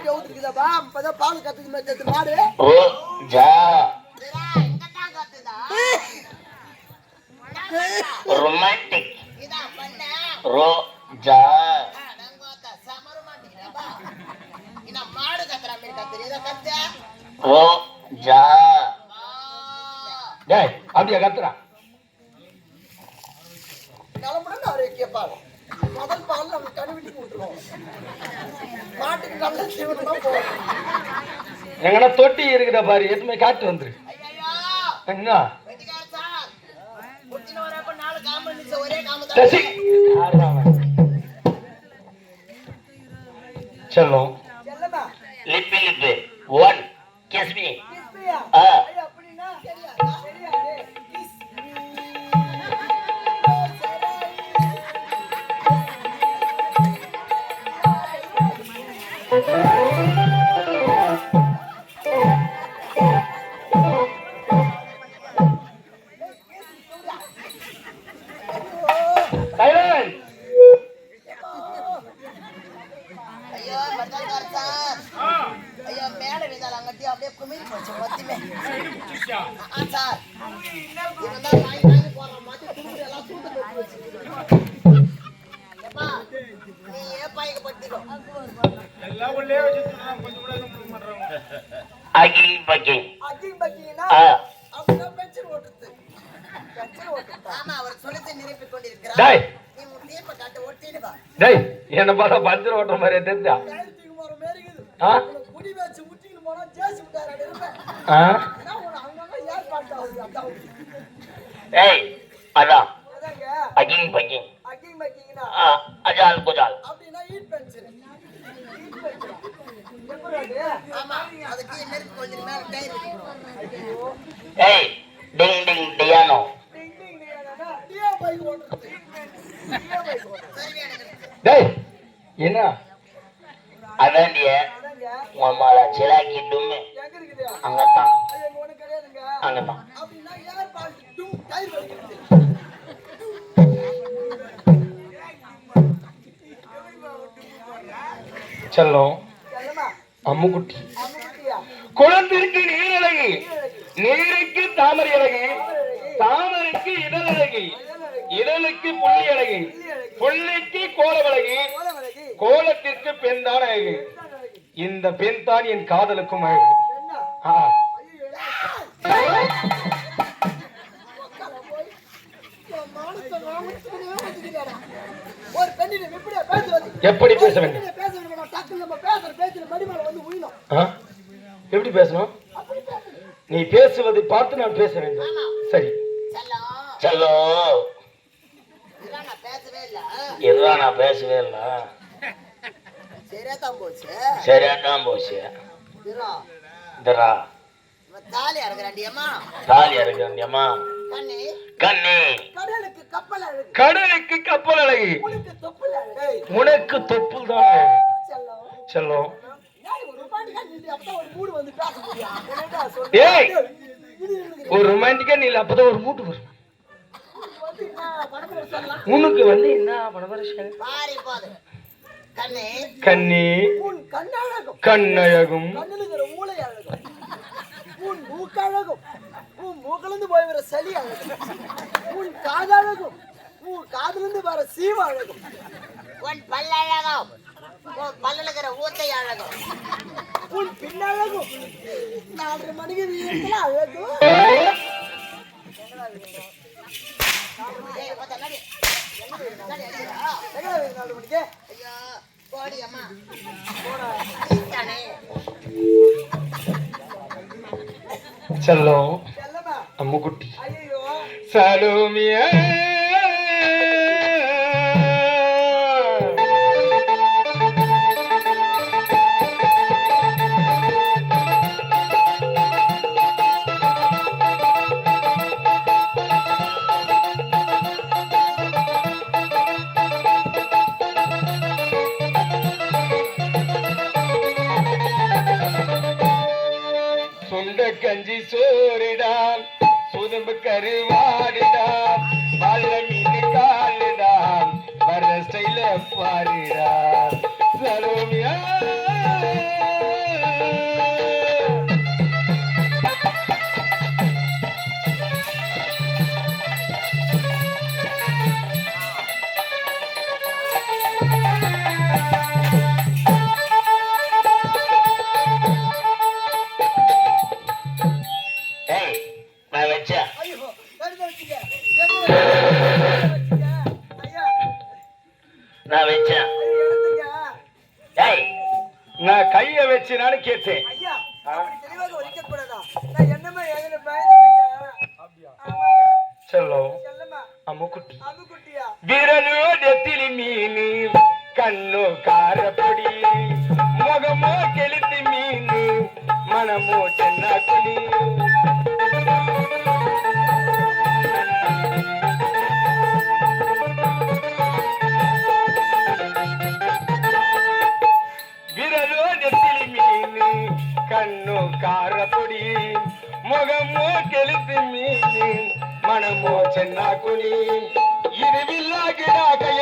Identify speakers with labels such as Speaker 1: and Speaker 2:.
Speaker 1: தண்ணிட்டு ஊத்துக்குதாப்பா அப்பதான் பால் கத்துக்கு மேய்ச்சது மாடு.
Speaker 2: ரோஜா ரொமான்டிக் ரோஜா ரோஜா
Speaker 3: டேய் அப்படியா கத்துறா
Speaker 1: கிளம்புனா அவரை கேட்பாங்க முதல் பால் நம்ம கழுவிட்டு விட்டுருவோம் மாட்டுக்கு நல்ல தீவனமா போகும்.
Speaker 3: எங்கன்னா தொட்டி இருக்குதா பாரு எதுவுமே காட்டு வந்துரு. என்ன செல்லம்.
Speaker 2: Lippi Lippi. One kiss me
Speaker 1: கிஸ்மியா
Speaker 2: ஆ.
Speaker 1: பக்கினா
Speaker 2: ஆ.
Speaker 1: அப்படின்னா பென்சில் ஓட்டுது. பென்சில் ஓட்டுதா?
Speaker 4: ஆமா அவர் சொல்லத்தை நிரப்பிக் கொண்டிருக்கிறார்
Speaker 3: டேய்.
Speaker 4: நீ உன் காட்ட
Speaker 3: டேய் என்ன பார்த்தா பஞ்சர் ஓட்டுற மாதிரி தெரிஞ்சா?
Speaker 1: கையெழுத்துக்கு போற மாதிரி இருக்குது
Speaker 3: ஆ?
Speaker 1: உனக்கு முடி வச்சு முட்டின்னு போனா ஜேசி விட்டாரு இருப்பேன்
Speaker 3: ஆ?
Speaker 1: ஏன்னா உனக்கு அங்கங்க ஏற்பாடு ஆகுது அதான்.
Speaker 2: ஏய் அதான்.
Speaker 1: அதாங்க.
Speaker 2: அகில் பகில்
Speaker 1: அஜிங் பக்கிங்கன்னா
Speaker 2: ஆ அஜால் குஜால்.
Speaker 1: அப்படின்னா ஈட் பென்சில் ஈட் பென்சில் எப்படி அது
Speaker 4: ஆமா அதுக்கு நெருப்பு கொஞ்சம் மேல டயர்
Speaker 1: ஐயோ
Speaker 2: ஏய் டிங் டிங் டியானோ.
Speaker 1: டேய்
Speaker 3: என்ன?
Speaker 2: அதாண்டிய உமால சிலாக்கி டும்மு. அங்கத்தான்.
Speaker 3: அம்முக்குட்டி. குளத்திற்கு நீரழகு நீருக்கு தாமரை அழகு தாமரைக்கு இதழ் அழகு இதழுக்கு புள்ளி அழகு புள்ளிக்கு கோலவழகு கோலத்திற்கு பெண் தான் அழகு. இந்த பெண் தான் என் காதலுக்கும் அழகு.
Speaker 1: என்ன
Speaker 3: ஆ.
Speaker 1: ஐயோ உக்கார போய் என் மானத்தை நான் முடிச்சுக்கிட்டே வந்துக்கிட்டேடா. ஒரு பெண்ணிடம் இப்படியா பேசுவது
Speaker 3: எப்படி பேச வேண்டும்
Speaker 1: பெண்ணிடம் பேச வேண்டும் டக்குன்னு நம்ம பேசுற பேச்சுல மடிமேல வந்து உயிரும்
Speaker 3: ஆ? எப்படி பேசணும்? நீ பேசுவதை பார்த்து நான் பேச வேண்டும். சரி.
Speaker 2: செல்லோ.
Speaker 4: இதெல்லாம் நான் பேசவே இல்ல.
Speaker 2: இதுதான் நான் பேசவே இல்லை.
Speaker 4: சரியா தான் போச்சு.
Speaker 2: சரியா தான் போச்சு.
Speaker 4: இதா.
Speaker 2: இதரா.
Speaker 4: தாலி
Speaker 2: தாலி
Speaker 4: கண்ணி.
Speaker 2: கண்ணி.
Speaker 1: கடலுக்கு கப்பல் அழகு.
Speaker 3: கடலுக்கு கப்பல் அழகு.
Speaker 1: உனக்கு தொப்புள் அழகு.
Speaker 3: உனக்கு தொப்புள் தான்.
Speaker 1: செல்லம்
Speaker 3: செல்லம்
Speaker 1: ஏய், ஒரு ரொமான்டிக்கா
Speaker 3: நீ அப்பதான் ஒரு மூட்டு வரும். உனக்கு வந்து என்ன பணவரசன்
Speaker 4: பாரி போது கண்ணி
Speaker 3: கண்ணி
Speaker 1: உன் கண்ணழகும்.
Speaker 3: கண்ணழகும்
Speaker 1: கண்ணில் இருக்கிற மூளை அழகும் உன் மூக்கழகும். உன் மூக்கிலிருந்து போய் வர சளி அழகும். உன் காதழகும். உன் காதிலிருந்து வர சீவ அழகும்.
Speaker 4: உன் பல்லழகம். உன் பல்லுல இருக்கிற ஊத்தை அழகும்.
Speaker 1: உன் பின்னழகும். நாலரை மணிக்கு
Speaker 4: அடிடா.
Speaker 1: எங்க நாலு மணிக்கு
Speaker 4: ஐயோ போடி அம்மா
Speaker 1: போடா
Speaker 4: தானே
Speaker 3: செல்லம்
Speaker 1: செல்லமா
Speaker 3: அம்முக்குட்டி.
Speaker 1: ஐயோ
Speaker 3: சலோமியா. கஞ்சி சோறிடான் சுதும்பு கருவாடிடான் வாழ மீது
Speaker 1: காலிடான் வர ஸ்டைல பாரிடான் சரோமியா நான் வச்சேன். நான் கைய வச்சுனானு
Speaker 3: கேட்டேன்.
Speaker 1: சொல்லும்
Speaker 3: அம்முக்குட்டி விரலோ நெத்திலி மீன் கண்ணோ காரப்பொடி. முகமோ கெளுத்தி மீன் மனமோ சென்னாக்குடி காரப்பொடி முகமோ கெளுத்தி மீன் மனமோ சென்னாக்குடி இது வில்லாகிடா கைய